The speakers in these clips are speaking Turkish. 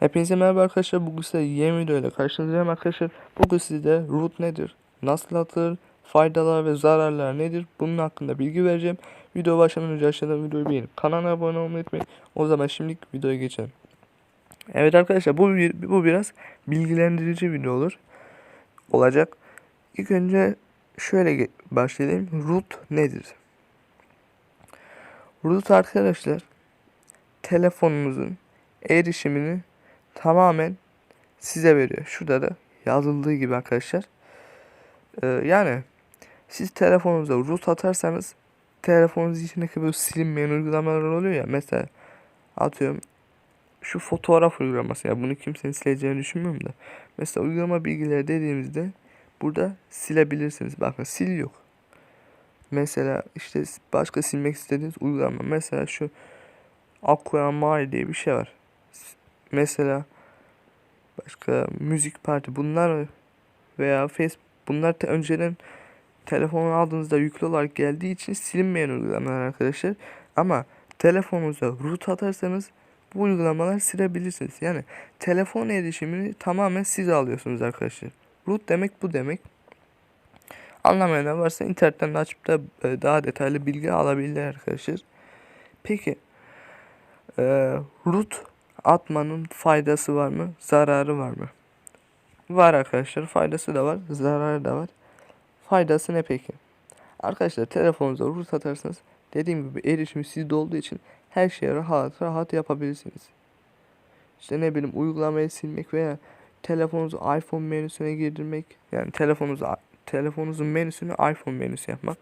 Hepinize merhaba arkadaşlar. Bugün size yeni video ile karşınızdayım arkadaşlar. Bugün size root nedir, nasıl atılır, faydalar ve zararlar nedir bunun hakkında bilgi vereceğim. Video başlamadan önce aşağıdan videoyu beğenip kanala abone olmayı unutmayın. O zaman şimdilik videoya geçelim. Evet arkadaşlar bu, bu biraz bilgilendirici video olur. Olacak. İlk önce şöyle başlayalım. Root nedir? Root arkadaşlar telefonunuzun erişimini tamamen size veriyor. Şurada da yazıldığı gibi arkadaşlar. Ee, yani siz telefonunuza root atarsanız telefonunuz içindeki böyle silinmeyen uygulamalar oluyor ya. Mesela atıyorum şu fotoğraf uygulaması ya bunu kimsenin sileceğini düşünmüyorum da. Mesela uygulama bilgileri dediğimizde burada silebilirsiniz. Bakın sil yok. Mesela işte başka silmek istediğiniz uygulama. Mesela şu Aqua diye bir şey var. Mesela başka müzik parti bunlar veya Facebook bunlar te- önceden telefonu aldığınızda yüklü olarak geldiği için silinmeyen uygulamalar arkadaşlar. Ama telefonunuza root atarsanız bu uygulamalar silebilirsiniz. Yani telefon erişimini tamamen siz alıyorsunuz arkadaşlar. Root demek bu demek. Anlamayan varsa internetten açıp da e, daha detaylı bilgi alabilirler arkadaşlar. Peki e, root atmanın faydası var mı? Zararı var mı? Var arkadaşlar. Faydası da var. Zararı da var. Faydası ne peki? Arkadaşlar telefonunuza root atarsanız dediğim gibi erişimi sizde olduğu için her şeye rahat rahat yapabilirsiniz. İşte ne bileyim uygulamayı silmek veya telefonunuzu iPhone menüsüne girdirmek yani telefonunuzu telefonunuzun menüsünü iPhone menüsü yapmak.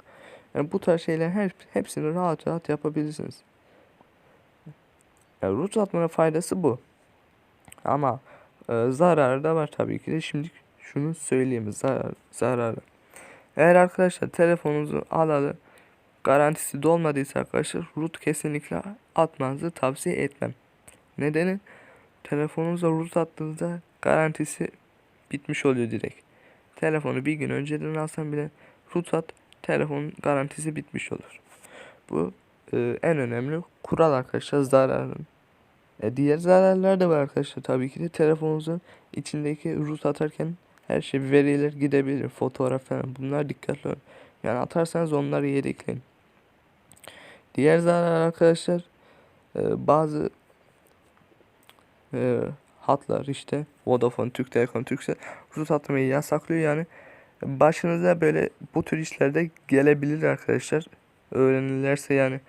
Yani bu tarz şeyler her, hepsini rahat rahat yapabilirsiniz. Yani root atmanın faydası bu. Ama e, zararı da var tabii ki de. Şimdi şunu söyleyeyim zarar, zararı. Eğer arkadaşlar telefonunuzu alalı garantisi dolmadıysa arkadaşlar root kesinlikle atmanızı tavsiye etmem. Nedeni telefonunuza root attığınızda garantisi bitmiş oluyor direkt. Telefonu bir gün önceden alsan bile root at telefonun garantisi bitmiş olur. Bu e, en önemli kural arkadaşlar zararın. E, diğer zararlar da var arkadaşlar tabii ki de telefonunuzun içindeki root atarken her şey veriler gidebilir fotoğraf falan bunlar dikkatli olun. Yani atarsanız onları yedekleyin. Diğer zarar arkadaşlar e, bazı e, hatlar işte Vodafone, Türk Telekom, Turkcell root atmayı yasaklıyor yani. Başınıza böyle bu tür işlerde gelebilir arkadaşlar. Öğrenirlerse yani.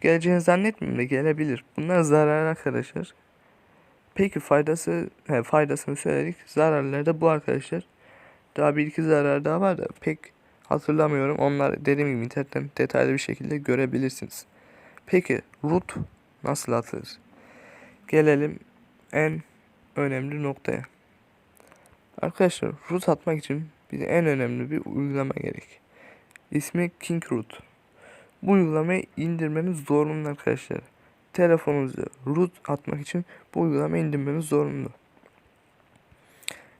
Geleceğini zannetmiyorum da gelebilir. Bunlar zarar arkadaşlar. Peki faydası, he, faydasını söyledik. Zararları da bu arkadaşlar. Daha bir iki zarar daha var da pek hatırlamıyorum. Onlar dediğim gibi internetten detaylı bir şekilde görebilirsiniz. Peki root nasıl atılır? Gelelim en önemli noktaya. Arkadaşlar root atmak için bize en önemli bir uygulama gerek. İsmi King Root. Bu uygulamayı indirmeniz zorunlu arkadaşlar. Telefonunuza root atmak için bu uygulamayı indirmeniz zorunlu.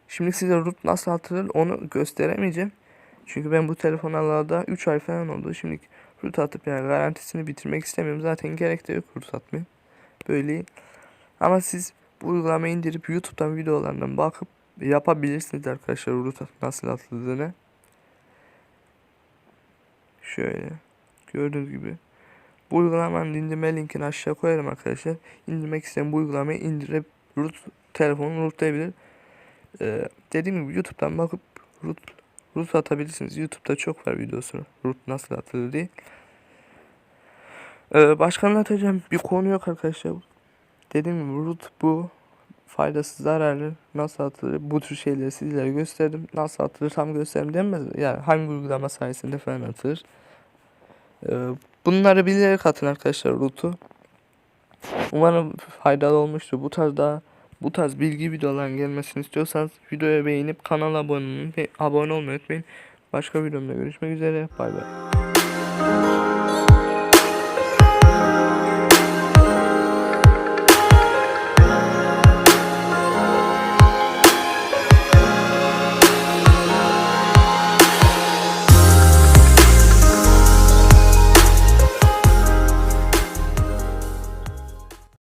Şimdi size root nasıl atılır onu gösteremeyeceğim. Çünkü ben bu telefon alalı 3 ay falan oldu. Şimdi root atıp yani garantisini bitirmek istemiyorum. Zaten gerek de yok root atmaya. Böyle. Ama siz bu uygulamayı indirip YouTube'dan videolarından bakıp yapabilirsiniz arkadaşlar root nasıl atıldığını. Şöyle. Gördüğünüz gibi. Bu uygulamanın indirme linkini aşağı koyarım arkadaşlar. İndirmek isteyen bu uygulamayı indirip root telefonu rootlayabilir. Ee, dediğim gibi YouTube'dan bakıp root root atabilirsiniz. YouTube'da çok var videosu. Root nasıl atılır diye. Ee, başka anlatacağım bir konu yok arkadaşlar. Dediğim gibi root bu. Faydası zararlı. Nasıl atılır? Bu tür şeyleri sizlere gösterdim. Nasıl atılır tam gösterdim denmez. Yani hangi uygulama sayesinde falan atılır. Ee, bunları bilerek atın arkadaşlar root'u. Umarım faydalı olmuştur. Bu tarz daha bu tarz bilgi videoların gelmesini istiyorsanız videoya beğenip kanala abone olmayı, abone olmayı unutmayın. Başka videomda görüşmek üzere. Bay bay.